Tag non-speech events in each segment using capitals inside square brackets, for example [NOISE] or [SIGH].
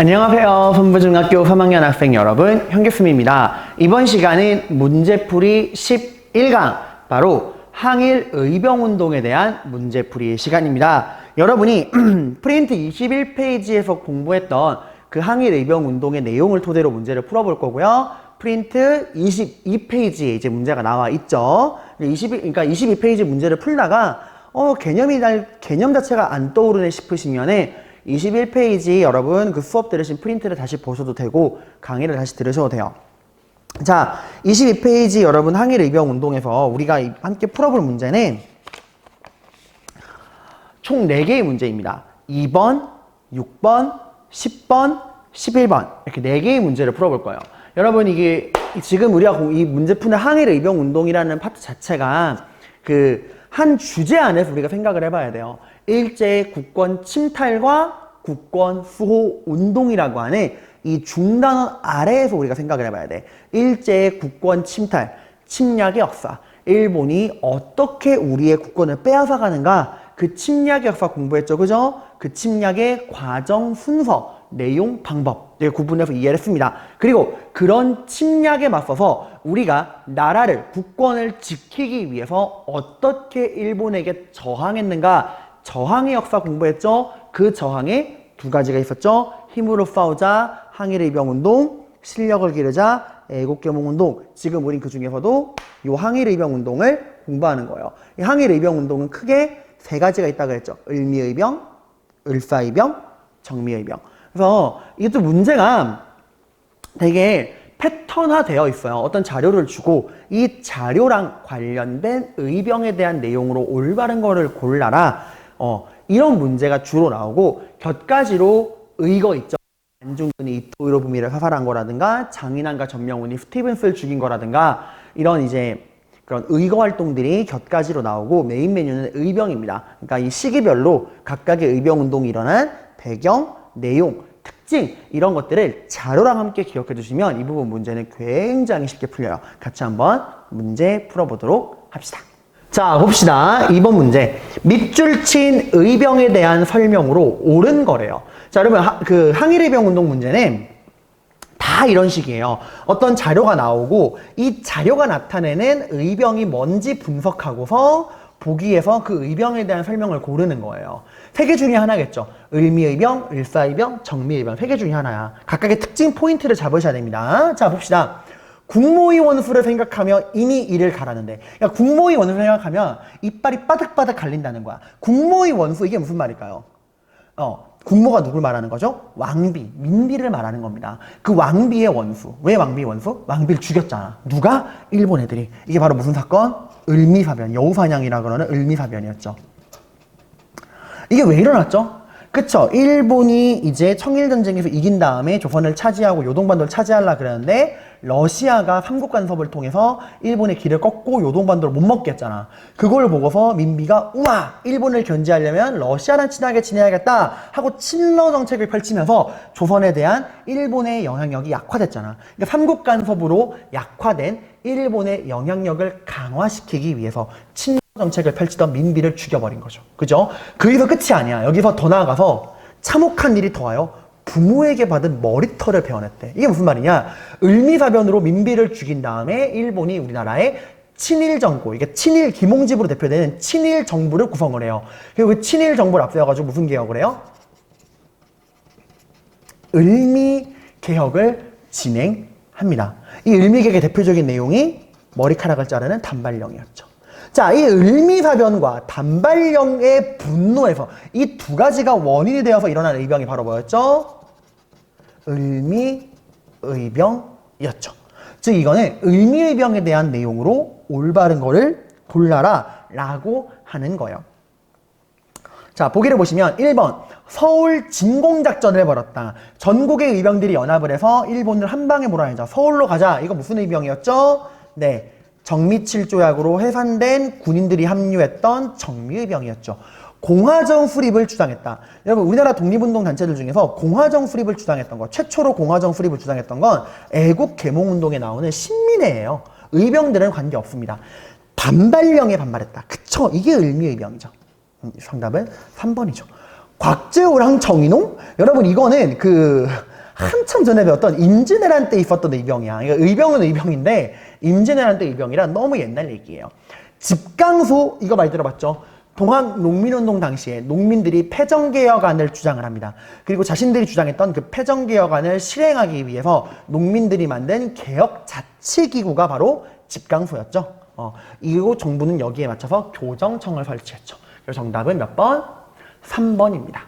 안녕하세요. 선부중학교 3학년 학생 여러분, 현규수입니다. 이번 시간은 문제풀이 11강, 바로 항일 의병운동에 대한 문제풀이 시간입니다. 여러분이 [CLEARS THROAT] 프린트 21페이지에서 공부했던 그 항일 의병운동의 내용을 토대로 문제를 풀어볼 거고요. 프린트 22페이지에 이제 문제가 나와 있죠. 20, 그러니까 22페이지 문제를 풀다가 어, 개념이 날, 개념 자체가 안 떠오르네 싶으시면은 21페이지 여러분 그 수업 들으신 프린트를 다시 보셔도 되고 강의를 다시 들으셔도 돼요. 자, 22페이지 여러분 항일 의병 운동에서 우리가 이- 함께 풀어볼 문제는 총 4개의 문제입니다. 2번, 6번, 10번, 11번 이렇게 4개의 문제를 풀어볼 거예요. 여러분 이게 지금 우리가 공- 이 문제 푸는 항일 의병 운동이라는 파트 자체가 그 한 주제 안에서 우리가 생각을 해봐야 돼요. 일제 국권 침탈과 국권 수호 운동이라고 하는 이 중단원 아래에서 우리가 생각을 해봐야 돼. 일제 국권 침탈, 침략의 역사. 일본이 어떻게 우리의 국권을 빼앗아 가는가 그 침략의 역사 공부했죠 그죠? 그 침략의 과정 순서 내용 방법 네, 구분해서 이해를 했습니다 그리고 그런 침략에 맞서서 우리가 나라를 국권을 지키기 위해서 어떻게 일본에게 저항했는가 저항의 역사 공부했죠? 그 저항에 두 가지가 있었죠. 힘으로 싸우자 항일의병운동 실력을 기르자 애국계몽운동. 지금 우린 그 중에서도 이 항일의병운동을 공부하는 거예요. 이 항일의병운동은 크게 세 가지가 있다고 했죠. 을미의병 을사의병 정미의병 그래서 이것도 문제가 되게 패턴화 되어 있어요. 어떤 자료를 주고 이 자료랑 관련된 의병에 대한 내용으로 올바른 거를 골라라. 어, 이런 문제가 주로 나오고 곁가지로 의거 있죠. 안중근이 이토 히로부미를 사살한 거라든가 장인환과 전명훈이 스티븐스를 죽인 거라든가 이런 이제 그런 의거 활동들이 곁가지로 나오고 메인 메뉴는 의병입니다. 그러니까 이 시기별로 각각의 의병 운동이 일어난 배경, 내용, 특징 이런 것들을 자료랑 함께 기억해 주시면 이 부분 문제는 굉장히 쉽게 풀려요. 같이 한번 문제 풀어보도록 합시다. 자 봅시다. 2번 문제. 밑줄 친 의병에 대한 설명으로 옳은 거래요. 자 여러분 하- 그 항일의병 운동 문제는 다 이런 식이에요. 어떤 자료가 나오고 이 자료가 나타내는 의병이 뭔지 분석하고서 보기에서 그 의병에 대한 설명을 고르는 거예요. 세 개 중에 하나겠죠. 을미의병, 을사의병, 정미의병 세 개 중에 하나야. 각각의 특징 포인트를 잡으셔야 됩니다. 자 봅시다. 국모의 원수를 생각하며 이미 이를 가라는데 야 국모의 원수를 생각하면 이빨이 바득바득 갈린다는 거야. 국모의 원수 이게 무슨 말일까요? 어, 국모가 누굴 말하는 거죠? 왕비, 민비를 말하는 겁니다. 그 왕비의 원수. 왜 왕비의 원수? 왕비를 죽였잖아. 누가? 일본 애들이. 이게 바로 무슨 사건? 을미사변, 여우사냥이라 그러는 을미사변이었죠. 이게 왜 일어났죠? 그쵸. 일본이 이제 청일전쟁에서 이긴 다음에 조선을 차지하고 요동반도를 차지하려 그랬는데 러시아가 삼국 간섭을 통해서 일본의 길을 꺾고 요동반도를 못 먹게 했잖아. 그걸 보고서 민비가 우와! 일본을 견제하려면 러시아랑 친하게 지내야겠다 하고 친러 정책을 펼치면서 조선에 대한 일본의 영향력이 약화됐잖아. 그러니까 삼국 간섭으로 약화된 일본의 영향력을 강화시키기 위해서 친 정책을 펼치던 민비를 죽여버린 거죠. 그죠? 거기서 끝이 아니야. 여기서 더 나아가서 참혹한 일이 더 와요. 부모에게 받은 머리털을 베어냈대. 이게 무슨 말이냐? 을미사변으로 민비를 죽인 다음에 일본이 우리나라에 친일 정부, 이게 친일 김홍집으로 대표되는 친일 정부를 구성을 해요. 그리고 그 친일 정부를 앞세워가지고 무슨 개혁을 해요? 을미 개혁을 진행합니다. 이 을미 개혁의 대표적인 내용이 머리카락을 자르는 단발령이었죠. 자, 이 을미사변과 단발령의 분노에서 이 두 가지가 원인이 되어서 일어난 의병이 바로 뭐였죠? 을미의병이었죠. 즉 이거는 을미의병에 대한 내용으로 올바른 거를 골라라 라고 하는 거예요. 자, 보기를 보시면 1번 서울 진공작전을 해버렸다. 전국의 의병들이 연합을 해서 일본을 한 방에 몰아내자. 서울로 가자. 이거 무슨 의병이었죠? 네. 정미칠조약으로 해산된 군인들이 합류했던 정미의병이었죠. 공화정 수립을 주장했다. 여러분 우리나라 독립운동 단체들 중에서 공화정 수립을 주장했던 거 최초로 공화정 수립을 주장했던 건 애국 개몽운동에 나오는 신민회예요. 의병들은 관계 없습니다. 반발령에 반발했다. 그쵸? 이게 을미의병이죠. 음, 정답은 3번이죠. 곽재우랑 정인홍? 여러분 이거는 그 한참 전에 배웠던 임진왜란 때 있었던 의병이야. 그러니까 의병은 의병인데 임진왜란 때 의병이라 너무 옛날 얘기예요. 집강소 이거 많이 들어봤죠? 동학 농민운동 당시에 농민들이 패정개혁안을 주장을 합니다. 그리고 자신들이 주장했던 그 패정개혁안을 실행하기 위해서 농민들이 만든 개혁자치기구가 바로 집강소였죠. 어, 이후 정부는 여기에 맞춰서 교정청을 설치했죠. 그래서 정답은 몇 번? 3번입니다.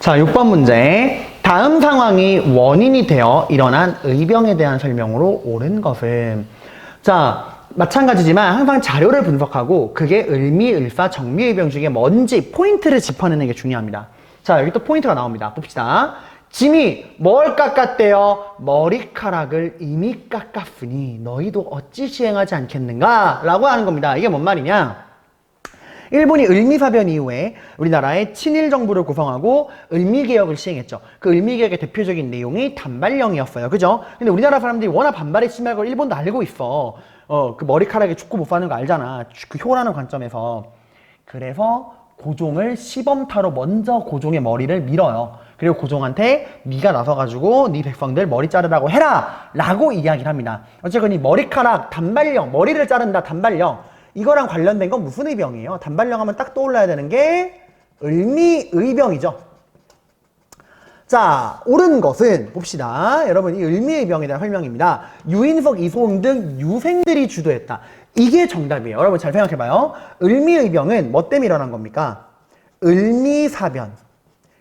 자, 6번 문제. 다음 상황이 원인이 되어 일어난 의병에 대한 설명으로 옳은 것은 자, 마찬가지지만 항상 자료를 분석하고 그게 을미 을사 정미의병 중에 뭔지 포인트를 짚어내는 게 중요합니다. 자, 여기 또 포인트가 나옵니다. 봅시다. 짐이 뭘 깎았대요? 머리카락을 이미 깎았으니 너희도 어찌 시행하지 않겠는가? 라고 하는 겁니다. 이게 뭔 말이냐? 일본이 을미사변 이후에 우리나라의 친일 정부를 구성하고 을미개혁을 시행했죠. 그 을미개혁의 대표적인 내용이 단발령이었어요. 그죠? 근데 우리나라 사람들이 워낙 반발이 심한 걸 일본도 알고 있어. 어, 그 머리카락에 죽고 못 사는 거 알잖아. 그 효라는 관점에서. 그래서 고종을 시범타로 먼저 고종의 머리를 밀어요. 그리고 고종한테 미가 나서가지고 네 백성들 머리 자르라고 해라! 라고 이야기를 합니다. 어쨌건 이 머리카락 단발령, 머리를 자른다 단발령. 이거랑 관련된 건 무슨 의병이에요? 단발령 하면 딱 떠올라야 되는 게 을미의병이죠. 자, 옳은 것은 봅시다. 여러분, 이 을미의 병에 대한 설명입니다. 유인석, 이소음 등 유생들이 주도했다. 이게 정답이에요. 여러분 잘 생각해봐요. 을미의 병은 뭐 때문에 일어난 겁니까? 을미사변.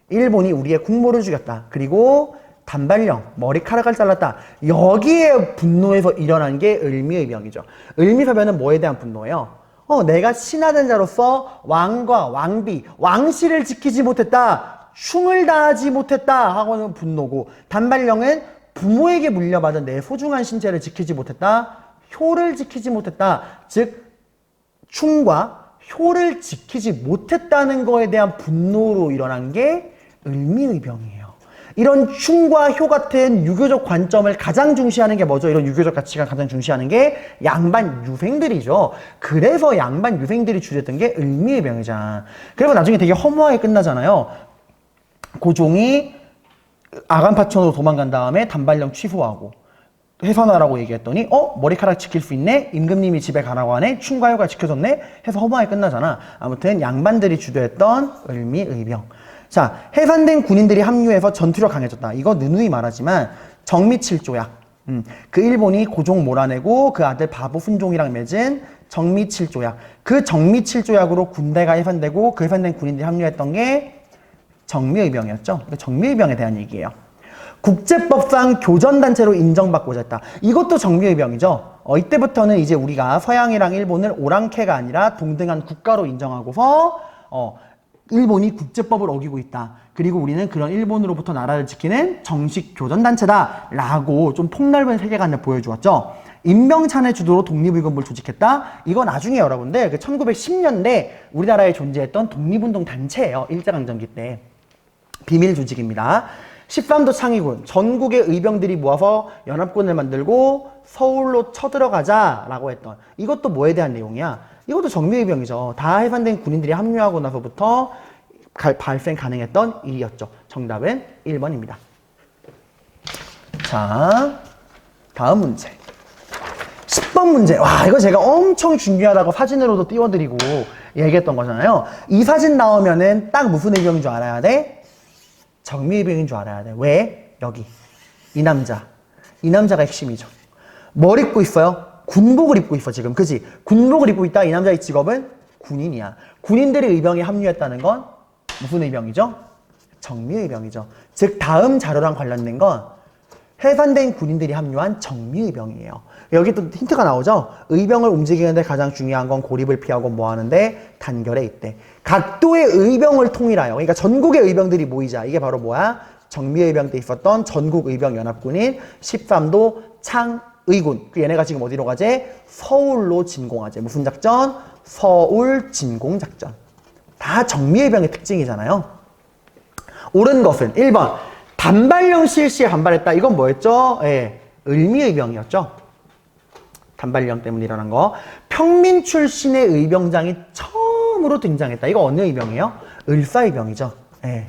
일본이 우리의 국모를 죽였다. 그리고 단발령, 머리카락을 잘랐다. 여기에 분노해서 일어난 게 을미의병이죠. 을미사변은 뭐에 대한 분노예요? 어, 내가 신하된 자로서 왕과 왕비, 왕실을 지키지 못했다. 충을 다하지 못했다. 하고는 분노고, 단발령은 부모에게 물려받은 내 소중한 신체를 지키지 못했다. 효를 지키지 못했다. 즉, 충과 효를 지키지 못했다는 거에 대한 분노로 일어난 게 을미의 병이에요. 이런 충과 효 같은 유교적 관점을 가장 중시하는 게 뭐죠? 이런 유교적 가치가 가장 중시하는 게 양반 유생들이죠. 그래서 양반 유생들이 주도했던 게 을미의병이잖아. 그리고 나중에 되게 허무하게 끝나잖아요. 고종이 아간파천으로 도망간 다음에 단발령 취소하고 해산하라고 얘기했더니 어 머리카락 지킬 수 있네 임금님이 집에 가라고 하네 충과효가 지켜졌네 해서 허무하게 끝나잖아 아무튼 양반들이 주도했던 을미 의병 자 해산된 군인들이 합류해서 전투력 강해졌다. 이거 누누이 말하지만 정미칠조약 음, 그 일본이 고종 몰아내고 그 아들 바보 훈종이랑 맺은 정미칠조약 그 정미칠조약으로 군대가 해산되고 그 해산된 군인들이 합류했던 게 정미의병이었죠. 정미의병에 대한 얘기예요. 국제법상 교전단체로 인정받고자 했다. 이것도 정미의병이죠. 어, 이때부터는 이제 우리가 서양이랑 일본을 오랑캐가 아니라 동등한 국가로 인정하고서 어, 일본이 국제법을 어기고 있다. 그리고 우리는 그런 일본으로부터 나라를 지키는 정식 교전단체다. 라고 좀 폭넓은 세계관을 보여주었죠. 임명찬의 주도로 독립의금부를 조직했다. 이거 나중에 여러분들 그 1910년대 우리나라에 존재했던 독립운동 단체예요. 일제강점기 때. 비밀 조직입니다. 13도 창의군, 전국의 의병들이 모아서 연합군을 만들고 서울로 쳐들어가자라고 했던 이것도 뭐에 대한 내용이야? 이것도 정미의병이죠. 다 해산된 군인들이 합류하고 나서부터 갈- 발생 가능했던 일이었죠. 정답은 1번입니다. 자, 다음 문제. 10번 문제. 와, 이거 제가 엄청 중요하다고 사진으로도 띄워드리고 얘기했던 거잖아요. 이 사진 나오면은 딱 무슨 의병인 줄 알아야 돼? 정미의병인 줄 알아야 돼. 왜? 여기. 이 남자. 이 남자가 핵심이죠. 뭘 입고 있어요? 군복을 입고 있어, 지금. 그지? 군복을 입고 있다. 이 남자의 직업은 군인이야. 군인들이 의병에 합류했다는 건 무슨 의병이죠? 정미의병이죠. 즉, 다음 자료랑 관련된 건 해산된 군인들이 합류한 정미의병이에요. 여기 또 힌트가 나오죠? 의병을 움직이는데 가장 중요한 건 고립을 피하고 뭐 하는데 단결에 있대. 각도의 의병을 통일하여. 그러니까 전국의 의병들이 모이자. 이게 바로 뭐야? 정미의병 때 있었던 전국의병연합군인 13도 창의군. 그 얘네가 지금 어디로 가재? 서울로 진공하재. 무슨 작전? 서울 진공작전. 다 정미의병의 특징이잖아요. 옳은 것은 1번 단발령 실시에 반발했다. 이건 뭐였죠? 예, 을미의병이었죠. 단발령 때문에 일어난 거. 평민 출신의 의병장이 처음으로 등장했다. 이거 어느 의병이에요? 을사의병이죠. 예.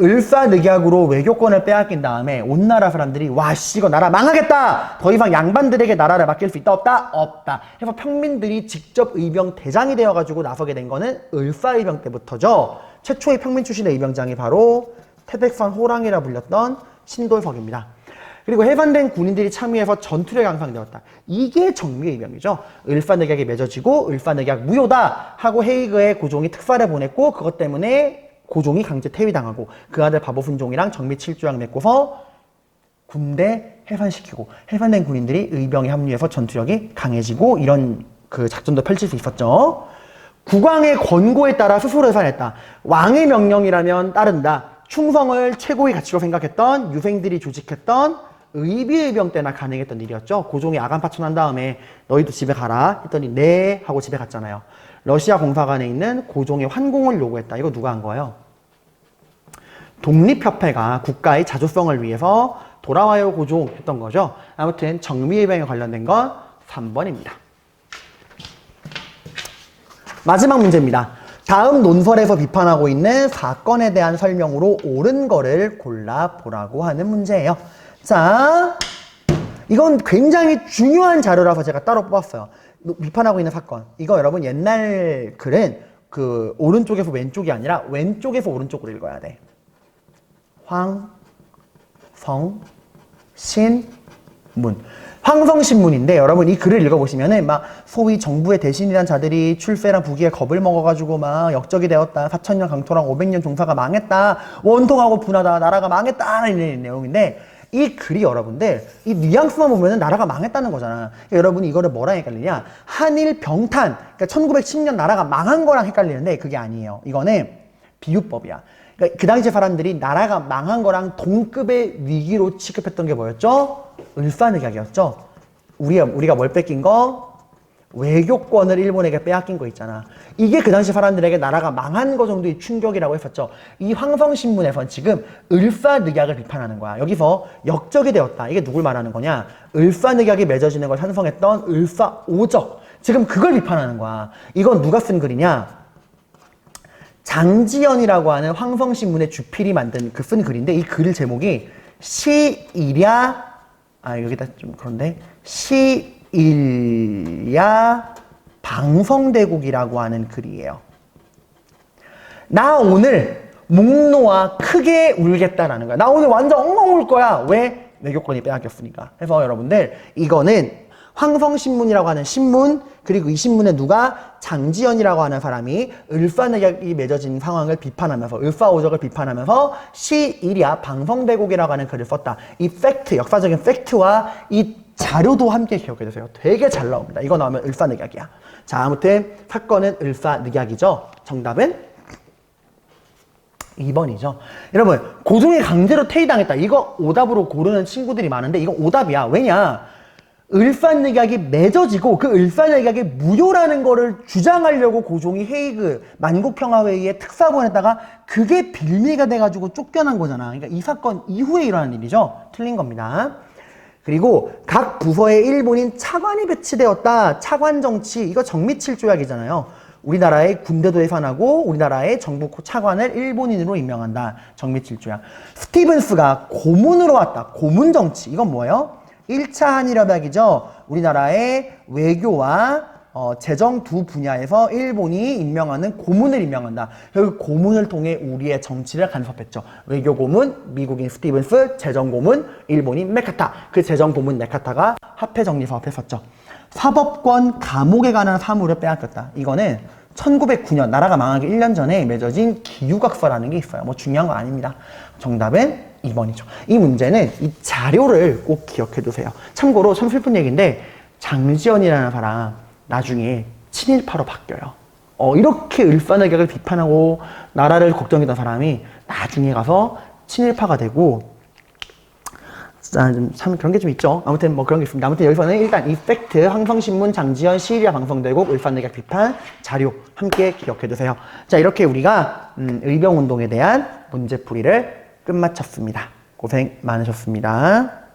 을사늑약으로 외교권을 빼앗긴 다음에 온 나라 사람들이 와 씨 이거 나라 망하겠다. 더 이상 양반들에게 나라를 맡길 수 있다 없다? 없다. 해서 평민들이 직접 의병 대장이 되어가지고 나서게 된 거는 을사의병 때부터죠. 최초의 평민 출신의 의병장이 바로 태백산 호랑이라 불렸던 신돌석입니다. 그리고 해반된 군인들이 참여해서 전투력이 향상되었다. 이게 정미의병이죠. 을사늑약이 맺어지고 을사늑약 무효다 하고 헤이그에 고종이 특사를 보냈고 그것 때문에 고종이 강제 퇴위당하고 그 아들 바보순종이랑 정미 칠주약 맺고서 군대 해산시키고 해산된 군인들이 의병에 합류해서 전투력이 강해지고 이런 그 작전도 펼칠 수 있었죠. 국왕의 권고에 따라 스스로 해산했다. 왕의 명령이라면 따른다. 충성을 최고의 가치로 생각했던 유생들이 조직했던 의비의병 때나 가능했던 일이었죠. 고종이 아간 파천한 다음에 너희도 집에 가라 했더니 네 하고 집에 갔잖아요. 러시아 공사관에 있는 고종의 환공을 요구했다. 이거 누가 한 거예요? 독립협회가 국가의 자주성을 위해서 돌아와요 고종 했던 거죠. 아무튼 정미의병에 관련된 건 3번입니다. 마지막 문제입니다. 다음 논설에서 비판하고 있는 사건에 대한 설명으로 옳은 거를 골라보라고 하는 문제예요. 자, 이건 굉장히 중요한 자료라서 제가 따로 뽑았어요. 노- 비판하고 있는 사건. 이거 여러분 옛날 글은 그 오른쪽에서 왼쪽이 아니라 왼쪽에서 오른쪽으로 읽어야 돼. 황, 성, 신, 문. 황성신문인데 여러분 이 글을 읽어보시면은 막 소위 정부의 대신이란 자들이 출세랑 부귀에 겁을 먹어가지고 막 역적이 되었다. 4천년 강토랑 500년 종사가 망했다. 원통하고 분하다. 나라가 망했다. 이런 내용인데 이 글이 여러분들 이 뉘앙스만 보면은 나라가 망했다는 거잖아. 여러분이 이거를 뭐랑 헷갈리냐? 한일 병탄. 그러니까 1910년 나라가 망한 거랑 헷갈리는데 그게 아니에요. 이거는 비유법이야. 그러니까 그 당시 사람들이 나라가 망한 거랑 동급의 위기로 취급했던 게 뭐였죠? 을사늑약이었죠. 우리가 우리가 뭘 뺏긴 거? 외교권을 일본에게 빼앗긴 거 있잖아. 이게 그 당시 사람들에게 나라가 망한 거 정도의 충격이라고 했었죠. 이 황성신문에선 지금 을사늑약을 비판하는 거야. 여기서 역적이 되었다. 이게 누굴 말하는 거냐? 을사늑약이 맺어지는 걸 찬성했던 을사오적. 지금 그걸 비판하는 거야. 이건 누가 쓴 글이냐? 장지연이라고 하는 황성신문의 주필이 만든 그 쓴 글인데 이 글 제목이 시일야 아 여기다 좀 그런데 시 일야 방성대국이라고 하는 글이에요. 나 오늘 목 놓아 크게 울겠다라는 거야. 나 오늘 완전 엉망 울 거야. 왜? 외교권이 빼앗겼으니까. 그래서 여러분들 이거는 황성신문이라고 하는 신문 그리고 이 신문에 누가 장지연이라고 하는 사람이 을사늑약이 맺어진 상황을 비판하면서 을사오적을 비판하면서 시일야 방성대국이라고 하는 글을 썼다. 이 팩트 역사적인 팩트와 이 자료도 함께 기억해 두세요. 되게 잘 나옵니다. 이거 나오면 을사늑약이야. 자 아무튼 사건은 을사늑약이죠. 정답은 2번이죠. 여러분, 고종이 강제로 퇴위당했다. 이거 오답으로 고르는 친구들이 많은데 이건 오답이야. 왜냐? 을사늑약이 맺어지고 그 을사늑약이 무효라는 거를 주장하려고 고종이 헤이그 만국평화회의에 특사 보냈다가 그게 빌미가 돼가지고 쫓겨난 거잖아. 그러니까 이 사건 이후에 일어난 일이죠. 틀린 겁니다. 그리고 각 부서에 일본인 차관이 배치되었다. 차관 정치 이거 정미칠 조약이잖아요. 우리나라의 군대도 해산하고 우리나라의 정부 차관을 일본인으로 임명한다. 정미칠 조약. 스티븐스가 고문으로 왔다. 고문 정치 이건 뭐예요? 1차 한일협약이죠. 우리나라의 외교와 어, 재정 두 분야에서 일본이 임명하는 고문을 임명한다. 결국 고문을 통해 우리의 정치를 간섭했죠. 외교 고문, 미국인 스티븐스, 재정 고문, 일본인 메카타. 그 재정 고문 메카타가 화폐 정리 사업에 썼죠. 사법권 감옥에 관한 사무를 빼앗겼다. 이거는 1909년 나라가 망하기 1년 전에 맺어진 기유각서라는 게 있어요. 뭐 중요한 거 아닙니다. 정답은 2번이죠. 이 문제는 이 자료를 꼭 기억해 두세요. 참고로 참 슬픈 얘기인데 장지연이라는 사람 나중에 친일파로 바뀌어요. 어, 이렇게 을사늑약을 비판하고 나라를 걱정했던 사람이 나중에 가서 친일파가 되고 아, 좀, 참 그런 게 좀 있죠. 아무튼 뭐 그런 게 있습니다. 아무튼 여기서는 일단 이 팩트, 항성신문, 장지연, 시리아 방송대국, 을사늑약 비판 자료 함께 기억해 두세요. 자 이렇게 우리가 음, 의병운동에 대한 문제풀이를 끝마쳤습니다. 고생 많으셨습니다.